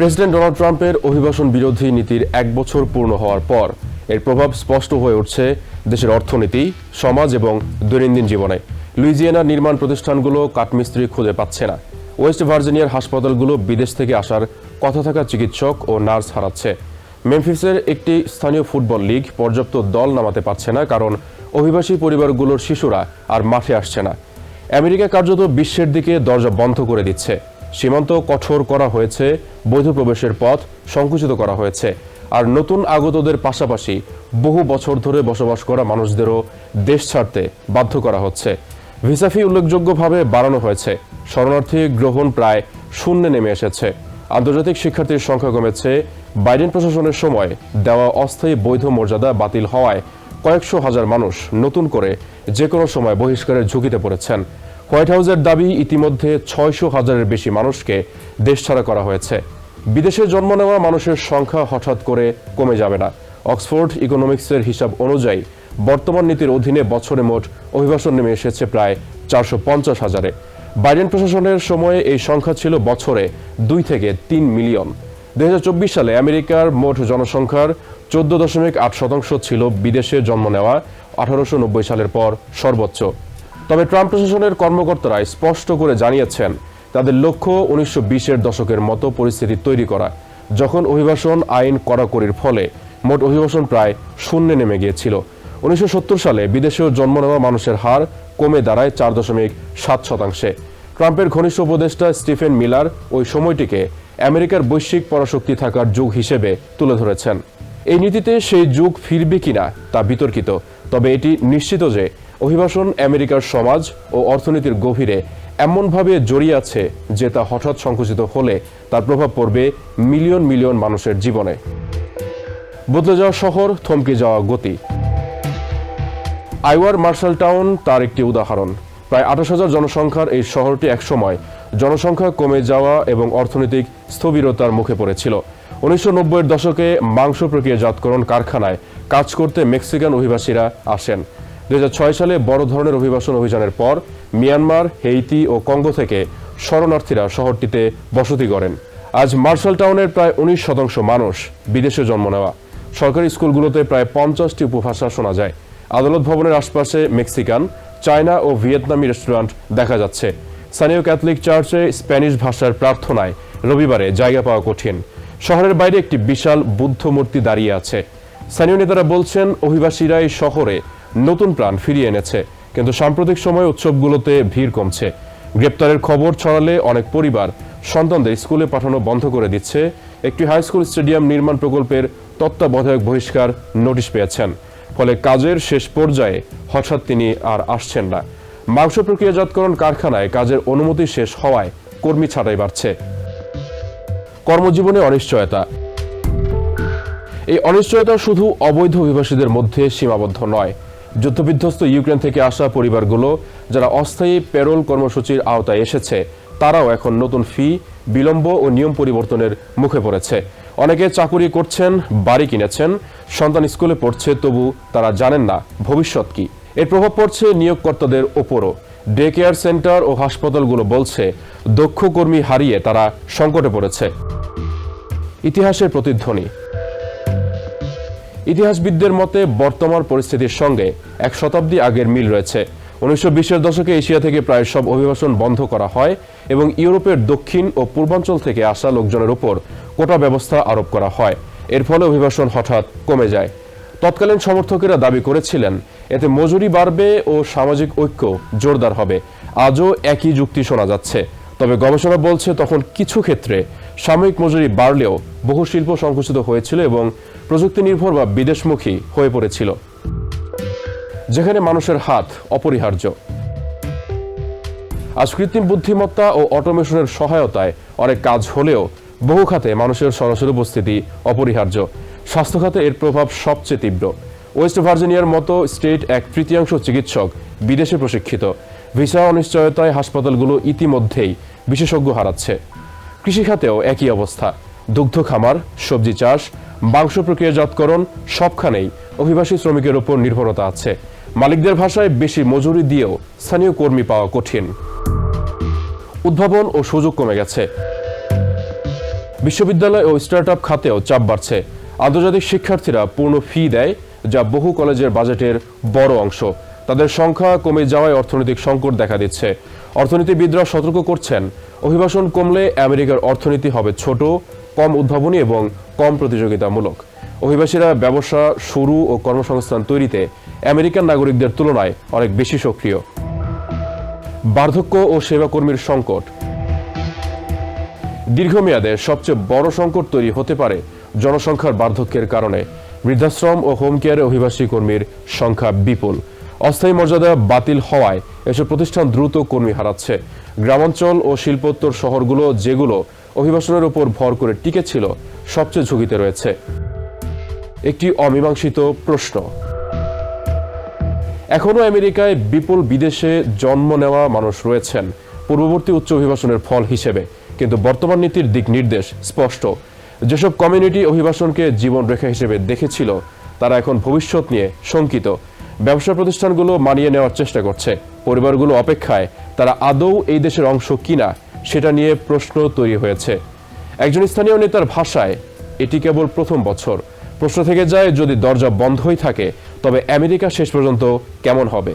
President Donald ট্রাম্পের অভিবাসন বিরোধী নীতির এক বছর পূর্ণ হওয়ার পর এর প্রভাব স্পষ্ট হয়ে উঠছে দেশের অর্থনীতি, সমাজ এবং দৈনন্দিন জীবনে। লুইজিয়ানার নির্মাণ প্রতিষ্ঠানগুলো কাঠমিস্ত্রি খুঁজে পাচ্ছে না। ওয়েস্ট ভার্জিনিয়ার হাসপাতালগুলো বিদেশ থেকে আসার কথা থাকা চিকিৎসক ও নার্স হারাচ্ছে। মেমফিসের একটি স্থানীয় ফুটবল লীগ পর্যাপ্ত দল নামাতে পারছে না কারণ অভিবাসী পরিবারগুলোর শিশুরা আর মাঠে আসছে না। আমেরিকা কার্যত বিশ্বের দিকে দরজা বন্ধ করে দিচ্ছে। সীমান্ত কঠোর করা হয়েছে বৈধ প্রবেশের পথ সংকুচিত করা হয়েছে। আর নতুন আগতদের পাশাপাশি বহু বছর ধরে বসবাস করা মানুষদেরও দেশ ছাড়তে বাধ্য করা হচ্ছে। ভিসা ফি উল্লেখযোগ্যভাবে বাড়ানো হয়েছে। শরণার্থী গ্রহণ প্রায় শূন্যে নেমে এসেছে। আন্তর্জাতিক শিক্ষার্থীর সংখ্যা কমেছে। বাইডেন প্রশাসনের সময় দেওয়া অস্থায়ী বৈধ মর্যাদা বাতিল হওয়ায় কয়েকশো হাজার মানুষ নতুন করে যে কোনো সময় বহিষ্কারের ঝুঁকিতে পড়েছেন। হোয়াইট হাউসের দাবি ইতিমধ্যে ছয়শো হাজারের বেশি মানুষকে দেশ ছাড়া করা হয়েছে। বিদেশে জন্ম নেওয়া মানুষের সংখ্যা হঠাৎ করে কমে যাবে না। অক্সফোর্ড ইকোনমিক্সের হিসাব অনুযায়ী বর্তমান নীতির অধীনে বছরে মোট অভিবাসন নেমে এসেছে প্রায় চারশো পঞ্চাশ হাজারে। বাইডেন প্রশাসনের সময়ে এই সংখ্যা ছিল বছরে দুই থেকে তিন মিলিয়ন। দুই হাজার চব্বিশ সালে আমেরিকার মোট জনসংখ্যার চোদ্দ দশমিক আট শতাংশ ছিল বিদেশে জন্ম নেওয়া। আঠারোশো নব্বই সালের পর সর্বোচ্চ। তবে ট্রাম্প প্রশাসনের কর্মকর্তারা স্পষ্ট করে জানিয়েছেন, তাদের লক্ষ্য উনিশশো বিশের দশকের মতো পরিস্থিতি তৈরি করা, যখন অভিবাসন আইন কড়াকড়ির ফলে মোট অভিবাসন প্রায় শূন্যে নেমে গিয়েছিল। উনিশশো সালে বিদেশেও জন্ম নেওয়া মানুষের হার কমে দাঁড়ায় চার দশমিক সাত শতাংশে। ট্রাম্পের ঘনিষ্ঠ উপদেষ্টা স্টিফেন মিলার ওই সময়টিকে আমেরিকার বৈশ্বিক পরাশক্তি থাকার যুগ হিসেবে তুলে ধরেছেন। এই নীতিতে সেই যুগ ফিরবে কিনা তা বিতর্কিত। তবে এটি নিশ্চিত যে অভিবাসন আমেরিকার সমাজ ও অর্থনীতির গভীরে এমনভাবে জড়িয়ে আছে যে তা হঠাৎ সংকুচিত হলে তার প্রভাব পড়বে মিলিয়ন মিলিয়ন মানুষের জীবনে। বদলে যাওয়া শহর, থমকে যাওয়া গতি। আইওয়ার মার্শাল টাউন তার একটি উদাহরণ। প্রায় আঠাশ হাজার জনসংখ্যার এই শহরটি একসময় জনসংখ্যা কমে যাওয়া এবং অর্থনৈতিক স্থবিরতার মুখে পড়েছিল। উনিশশো নব্বইয়ের দশকে মাংস প্রক্রিয়াজাতকরণ কারখানায় কাজ করতে মেক্সিকান অভিবাসীরা আসেন। দুই হাজার ছয় সালে বড় ধরনের অভিবাসন অভিযানের পর মিয়ানমার, হেইতি ও কঙ্গো থেকে শরণার্থীরা শহরটিতে বসতি করেন আজ মার্শাল টাউনের প্রায় উনিশ শতাংশ মানুষ বিদেশে জন্ম নেওয়া। সরকারি স্কুলগুলোতে প্রায় পঞ্চাশটি উপভাষা শোনা যায়। আদালত ভবনের আশপাশে মেক্সিকান, চায়না ও ভিয়েতনামি রেস্টুরেন্ট দেখা যাচ্ছে। স্থানীয় ক্যাথলিক চার্চে স্প্যানিশ ভাষার প্রার্থনায় রবিবারে জায়গা পাওয়া কঠিন। শহরের বাইরে একটি বিশাল বুদ্ধ মূর্তি দাঁড়িয়ে আছে। স্থানীয় নেতারা বলছেন, অভিবাসীরাই শহরে নতুন প্রাণ ফিরিয়ে এনেছে, কিন্তু সাম্প্রতিক সময়ে উৎসবগুলোতে ভিড় কমছে। গ্রেপ্তারের খবর ছড়ালে অনেক পরিবার সন্তানদের স্কুলে পাঠানো বন্ধ করে দিচ্ছে। একটি হাই স্কুল স্টেডিয়াম নির্মাণ প্রকল্পের তত্ত্বাবধায়ক বহিষ্কার নোটিশ পেয়েছেন। ফলে কাজের শেষ পর্যায়ে হঠাৎ তিনি আর আসছেন না। মাংস প্রক্রিয়াজাতকরণ কারখানায় কাজের অনুমতি শেষ হওয়ায় কর্মী ছাঁটাই বাড়ছে। কর্মজীবনে অনিশ্চয়তা। এই অনিশ্চয়তা শুধু অবৈধ অভিবাসীদের মধ্যে সীমাবদ্ধ নয়। যুদ্ধবিধ্বস্ত ইউক্রেন থেকে আসা পরিবারগুলো যারা অস্থায়ী পেরোল কর্মসূচির আওতায় এসেছে, তারাও এখন নতুন ফি, বিলম্ব ও নিয়ম পরিবর্তনের মুখে পড়েছে। অনেকে চাকুরি করছেন, বাড়ি কিনেছেন, সন্তান স্কুলে পড়ছে, তবু তারা জানেন না ভবিষ্যৎ কি। এর প্রভাব পড়ছে নিয়োগকর্তাদের ওপরও। ডে কেয়ার সেন্টার ও হাসপাতালগুলো বলছে, দক্ষ কর্মী হারিয়ে তারা সংকটে পড়েছে। ইতিহাসের প্রতিধ্বনি। ইতিহাসবিদদের মতে, বর্তমান পরিস্থিতির সঙ্গে এক শতাব্দী আগের মিল রয়েছে। উনিশশো বিশের দশকে এশিয়া থেকে প্রায় সব অভিবাসন বন্ধ করা হয় এবং ইউরোপের দক্ষিণ ও পূর্বাঞ্চল থেকে আসা লোকজনের উপর কোটা ব্যবস্থা আরোপ করা হয়। এর ফলে অভিবাসন হঠাৎ কমে যায়। তৎকালীন সমর্থকেরা দাবি করেছিলেন, এতে মজুরি বাড়বে ও সামাজিক ঐক্য জোরদার হবে। আজও একই যুক্তি শোনা যাচ্ছে। তবে গবেষণা বলছে তখন কিছু ক্ষেত্রে সাময়িক মজুরি বাড়লেও বহু শিল্প সংকুচিত হয়েছিল এবং প্রযুক্তি নির্ভর বা বিদেশমুখী হয়ে পড়েছিল। যেখানে মানুষের হাত অপরিহার্য। আজ কৃত্রিম বুদ্ধিমত্তা ও অটোমেশনের সহায়তায় অনেক কাজ হলেও বহু খাতে মানুষের সরাসরি উপস্থিতি অপরিহার্য। স্বাস্থ্য খাতে এর প্রভাব সবচেয়ে তীব্র। ওয়েস্ট ভার্জিনিয়ার মতো স্টেট এক তৃতীয়াংশ চিকিৎসক বিদেশে প্রশিক্ষিত। ভিসা অনিশ্চয়তায় হাসপাতালগুলো ইতিমধ্যেই বিশেষজ্ঞ হারাচ্ছে। কৃষিখাতেও একই অবস্থা। দুগ্ধ খামার, সবজি চাষ, মাংস প্রক্রিয়াজাতকরণ সবখানেই অভিবাসী শ্রমিকের উপর নির্ভরতা আছে। মালিকদের ভাষায় বেশি মজুরি দিয়েও স্থানীয় কর্মী পাওয়া কঠিন। উদ্ভাবন ও সুযোগ কমে গেছে। বিশ্ববিদ্যালয় ও স্টার্টআপ খাতেও চাপ বাড়ছে। আন্তর্জাতিক শিক্ষার্থীরা পূর্ণ ফি দেয়, যা বহু কলেজের বাজেটের বড় অংশ। তাদের সংখ্যা কমে যাওয়ায় অর্থনৈতিক সংকট দেখা দিচ্ছে। অর্থনীতিবিদরা সতর্ক করছেন, অভিবাসন কমলে আমেরিকার অর্থনীতি হবে ছোট, কম উদ্ভাবনী এবং কম প্রতিযোগিতামূলক। অভিবাসীরা ব্যবসা, শুরু ও কর্মসংস্থান তৈরিতে আমেরিকান নাগরিকদের তুলনায় অনেক বেশি সক্রিয়। বার্ধক্য ও সেবাকর্মীর সংকট। দীর্ঘমেয়াদে সবচেয়ে বড় সংকট তৈরি হতে পারে জনসংখ্যার বার্ধক্যের কারণে বৃদ্ধাশ্রম ও হোম কেয়ারে অভিবাসী কর্মীর সংখ্যা বিপুল। অস্থায়ী মর্যাদা বাতিল হওয়ায় এসব প্রতিষ্ঠান দ্রুত কর্মী হারাচ্ছে। গ্রামাঞ্চল ও শিল্পোত্তর শহরগুলো যেগুলো অভিবাসনের উপর ভর করে টিকে ছিল সবচেয়ে ঝুঁকিতে রয়েছে। একটি অমীমাংসিত প্রশ্ন। এখনও আমেরিকায় বিপুল বিদেশে জন্ম নেওয়া মানুষ রয়েছেন। পূর্ববর্তী উচ্চ অভিবাসনের ফল হিসেবে। কিন্তু বর্তমান নীতির দিক নির্দেশ স্পষ্ট। যেসব কমিউনিটি অভিবাসনকে জীবনরেখা হিসেবে দেখেছিল, তারা এখন ভবিষ্যৎ নিয়ে শঙ্কিত। ব্যবসা প্রতিষ্ঠানগুলো মানিয়ে নেওয়ার চেষ্টা করছে। পরিবারগুলো অপেক্ষায়, তারা আদৌ এই দেশের অংশ কিনা, সেটা নিয়ে প্রশ্ন তৈরি হয়েছে। একজন স্থানীয় নেতার ভাষায়, এটি কেবল প্রথম বছর। প্রশ্ন থেকে যায়, যদি দরজা বন্ধই থাকে, তবে আমেরিকা শেষ পর্যন্ত কেমন হবে?